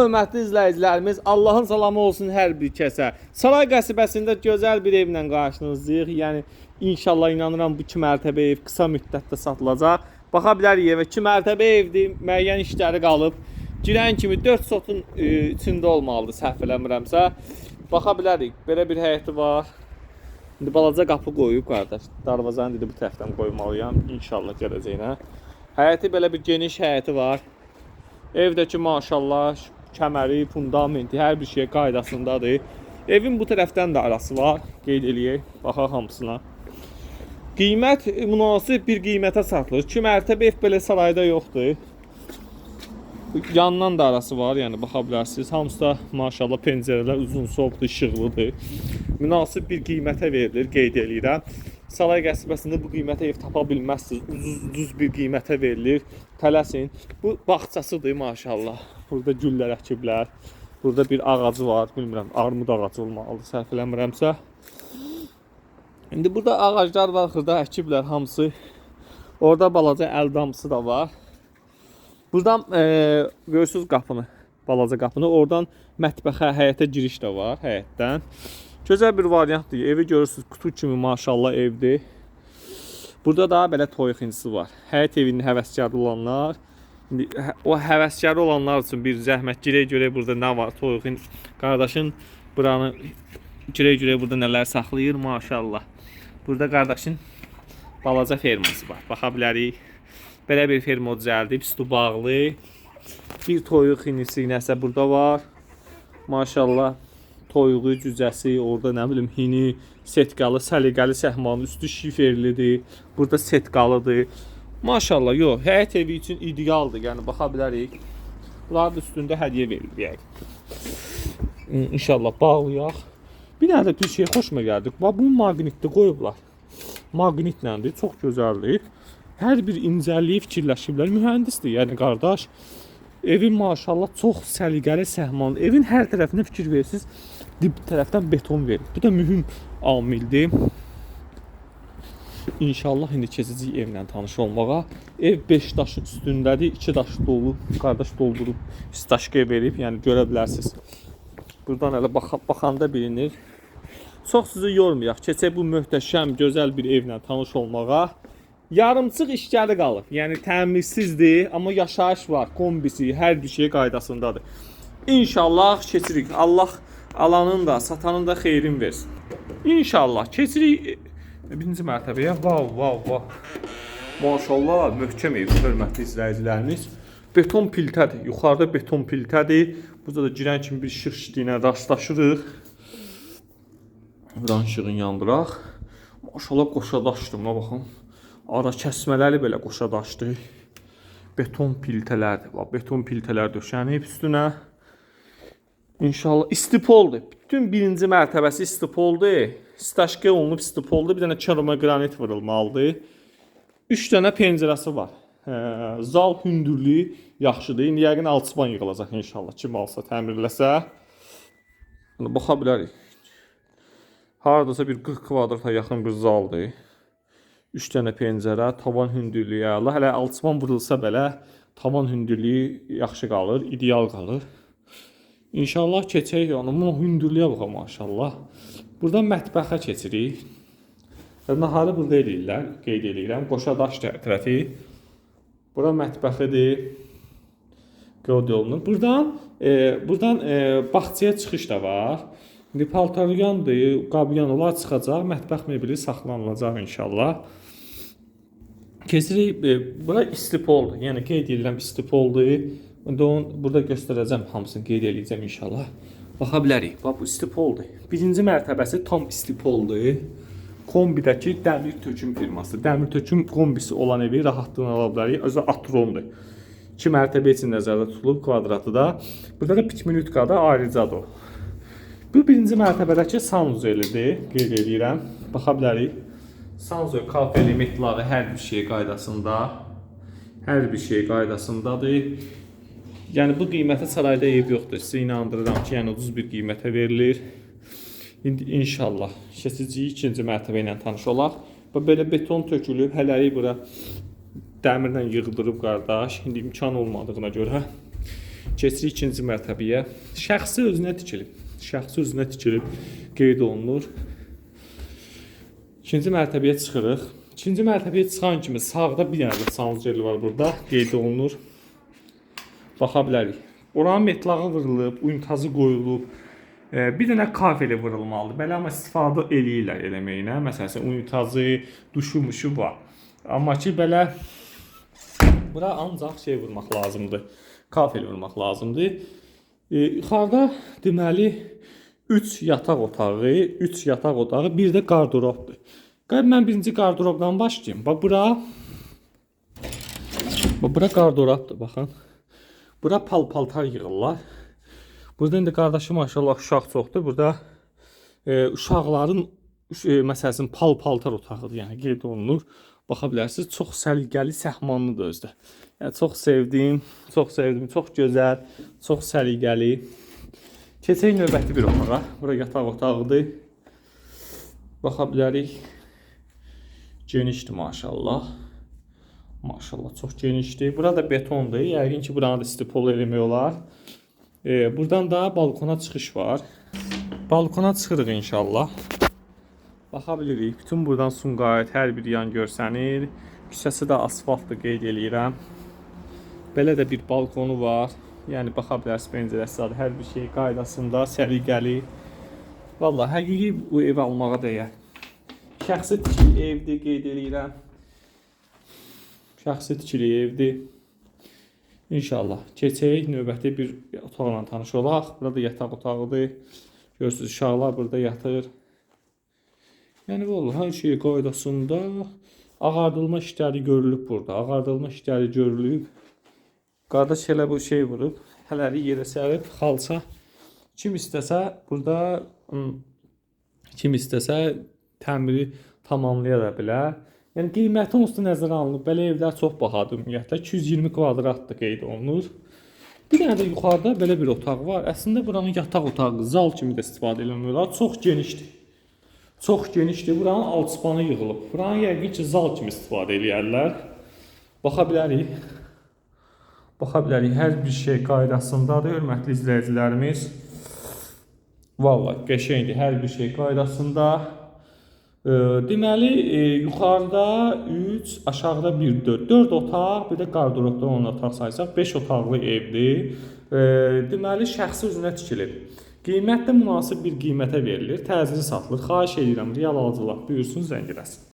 Hörmətli izləyicilərimiz, Allahın salamı olsun hər bir kəsə. Saray qəsəbəsində gözəl bir evlə qarşınızdayıq. Yəni inşallah inanıram bu 2 mərtəbə ev qısa müddətdə satılacaq. Baxa bilərik evə 2 mərtəbə evdir, müəyyən işləri qalıb. Girən kimi 4 sotun e, içində olmalıdır, səhv eləmirəmsə. Baxa bilərik. Belə bir həyəti var. İndi balaca qapı qoyub qardaş. Darvazanı dedi bu tərəfdən qoymalıyam inşallah gələcəyinə. Həyəti belə bir geniş həyəti var. Evdəki maşallah kəməri, fundamenti, hər bir şey qaydasındadır. Evin bu tərəfdən də arası var. Qeyd eləyək. Baxaq hamısına. Qiymət münasib bir qiymətə satılır. 2 mərtəbə ev belə sarayda yoxdur. Yandan da arası var, yəni baxa bilərsiniz. Hamısı da maşallah pəncərələr uzun, sobdur, işıqlıdır. Münasib bir qiymətə verilir, qeyd eləyirəm. Saray qəsəbəsində bu qiymətə ev tapa bilməzsiniz. Ucuz, ucuz bir qiymətə verilir. Tələsin. Bu bağçasıdır maşallah. Burada güllər əkiblər. Burada bir ağacı var, bilmirəm, armud ağacı olmalıdır, səhv eləmirəmsə. İndi burada ağaclar var, xırda əkiblər hamısı. Orada balaca əl damcısı da var. Buradan e, görürsüz qapını, balaca qapını. Oradan mətbəxə, həyətə giriş də var həyətdən. Gözəl bir variantdır. Evi görürsüz, kutu kimi maşallah evdir. Burada da belə toyuq incisi var. Həyət evinin həvəskarı olanlar, indi hə- o həvəskarı olanlar üçün bir zəhmət girək görək burada nə var. Toyuğun qardaşın buranı girək görək burada nələr saxlayır maşallah. Burada qardaşın balaca ferması var. Baxa bilərik. Belə bir ferma düzəldib, üstü bağlı. Bir toyuq inisi nəsə burada var. Maşallah toyuğu, cücəsi, orada nə bilim hini, setkalı, səliqəli səhmanın üstü şiferlidir. Burada setkalıdır. Maşallah, yox, həyət evi üçün idealdır. Yəni baxa bilərik. Bunların üstündə hədiyyə verilir yəqin. İnşallah bağlayaq. Bir dənə də bir şey xoşuma gəldi. Bax bunu maqnitdə qoyublar. Maqnitləndir, çox gözəldir. Hər bir incəliyi fikirləşiblər. Mühəndisdir, yəni qardaş. Evin maşallah çox səliqəli səhman. Evin hər tərəfinə fikir versiniz. Dib tərəfdən beton verir. Bu da mühüm amildir. İnşallah indi keçəcəyik evlə tanış olmağa. Ev 5 daşın üstündədir, 2 daş dolu. Qardaş doldurub staşka verib, yəni görə bilərsiniz. Buradan elə baxa baxanda bilinir. Çox sizi yormayaq. Keçək bu möhtəşəm, gözəl bir evlə tanış olmağa. Yarımçıq işləri qalıb. Yəni təmirsizdir, amma yaşayış var, kombisi, hər bir şey qaydasındadır. İnşallah keçirik. Allah alanın da, satanın da xeyrin versin. İnşallah keçirik e, birinci mərtəbəyə. Vav, vav, vav. Maşallah, möhkəm ev, hörmətli izləyicilərimiz. Beton piltədir. Yuxarıda beton piltədir. Burada da girən kimi bir işıq şitiyinə rastlaşırıq. Buradan işığın yandıraq. Maşallah qoşadaşdır, buna baxın. Ara kəsmələri belə qoşadaşdır. Beton piltələrdir. Bax, beton piltələr döşənib üstünə. İnşallah istipoldur. Bütün birinci mərtəbəsi istipoldur. Staşka olunub istipoldur. Bir dənə çarıma qranit vurulmalıdır. 3 dənə pəncərəsi var. Hə, zal hündürlüyü yaxşıdır. İndi yəqin alçıban yığılacaq inşallah. Kim alsa, təmirləsə. Baxa bilərik. Hardasa bir 40 kvadrata yaxın bir zaldır. 3 dənə pəncərə, tavan hündürlüyü əla. Hələ alçıban vurulsa belə tavan hündürlüyü yaxşı qalır, ideal qalır. İnşallah keçək onu. Bu hündürlüyə baxa maşallah. Buradan mətbəxə keçirik. Naharı burada eləyirlər, qeyd eləyirəm. Qoşadaş tərəfi. Bura mətbəxidir. Qeyd olunur. Buradan e, buradan e, bağçaya çıxış da var. İndi paltaryandır, qabyan olar çıxacaq, mətbəx mebeli saxlanılacaq inşallah. Keçirik, e, bura istipoldur. Yəni qeyd edirəm istipoldur. İndi onu burada göstərəcəm hamısını qeyd eləyəcəm inşallah. Baxa bilərik. Bax bu istipoldur. Birinci mərtəbəsi tam istipoldur. Kombidəki dəmir töküm firması. Dəmir töküm kombisi olan evi rahatlığına ala bilərik. Özü atrondur. 2 mərtəbə üçün nəzərdə tutulub kvadratı da. Burada da pitminutka da ayrıcadır. Bu birinci mərtəbədəki sanuzelidir, qeyd edirəm. Baxa bilərik. Sanzel kafeli metlağı hər bir şey qaydasında. Hər bir şey qaydasındadır. Yəni bu qiymətə sarayda ev yoxdur. Sizə inandırıram ki, yəni ucuz bir qiymətə verilir. İndi inşallah keçəcəyik ikinci mərtəbə ilə tanış olaq. Və belə beton tökülüb, hələlik bura dəmirlə yığdırıb qardaş. İndi imkan olmadığına görə Keçirik ikinci mərtəbəyə. Şəxsi özünə tikilib. Şəxsi özünə tikilib qeyd olunur. İkinci mərtəbəyə çıxırıq. İkinci mərtəbəyə çıxan kimi sağda bir dənə də sanuzel var burada qeyd olunur. Baxa bilərik. Oranın metlağı vurulub, unitazı qoyulub. Bir dənə kafeli vurulmalıdır. Belə amma istifadə eləyirlər eləməyinə. Məsələn, unitazı, duşu, muşu var. Amma ki belə bura ancaq şey vurmaq lazımdır. Kafel vurmaq lazımdır. E, yuxarıda deməli 3 yataq otağı, 3 yataq otağı, bir də qarderobdur. Qayd mən birinci qarderobdan başlayım. Bax bura Bax bura qarderobdur, baxın. Bura pal-paltar yığırlar. Burada indi qardaşım maşallah uşaq çoxdur. Burada e, uşaqların e, məsələn pal-paltar otağıdır, yəni qeyd olunur. Baxa bilərsiniz, çox səliqəli, səhmanlıdır özdə. Yəni çox sevdim, çox sevdim, çox gözəl, çox səliqəli. Keçək növbəti bir otağa. Bura yataq otağıdır. Baxa bilərik. Genişdir maşallah. Maşallah çox genişdir. Burada betondur. Yəqin ki, buranı da stipol eləmək olar. E, buradan da balkona çıxış var. Balkona çıxırıq inşallah. Baxa bilirik. Bütün buradan Sumqayıt hər bir yan görsənir. Küçəsi də asfaltdır qeyd eləyirəm. Belə də bir balkonu var. Yəni baxa bilərsiniz pəncərəsi var. Hər bir şey qaydasında, səliqəli. Vallahi həqiqi bu ev almağa dəyər. Şəxsi tikili evdir qeyd eləyirəm. Şəxsi tikili evdir. İnşallah keçək növbəti bir otaqla tanış olaq. Burada yataq otağıdır. Görürsüz uşaqlar burada yatır. Yəni vallahi hər şey qaydasında ağardılma işləri görülüb burada. Ağardılma işləri görülüb. Qardaş elə bu şey vurub, hələri yerə sərib xalça. Kim istəsə burada kim istəsə təmiri tamamlaya da bilər. Yəni qiyməti onsuz da nəzərə alınıb. Belə evlər çox bahadır ümumiyyətlə. 220 kvadratdır qeyd olunur. Bir dənə də yuxarıda belə bir otaq var. Əslində buranın yataq otağı, zal kimi də istifadə olar. Çox genişdir. Çox genişdir. Buranın alçıpanı yığılıb. Buranı yəqin ki, zal kimi istifadə eləyərlər. Baxa bilərik. Baxa bilərik. Hər bir şey qaydasındadır, hörmətli izləyicilərimiz. Vallahi qəşəngdir. Hər bir şey qaydasında. Deməli, e, yuxarıda 3, aşağıda 1, 4. 4 otaq, bir də qarderobda 10 otaq saysaq 5 otaqlı evdir. Deməli, şəxsi üzünə tikilib. Qiymət də münasib bir qiymətə verilir. Təcili satılır. Xahiş edirəm, real alıcılar buyursun zəng eləsin.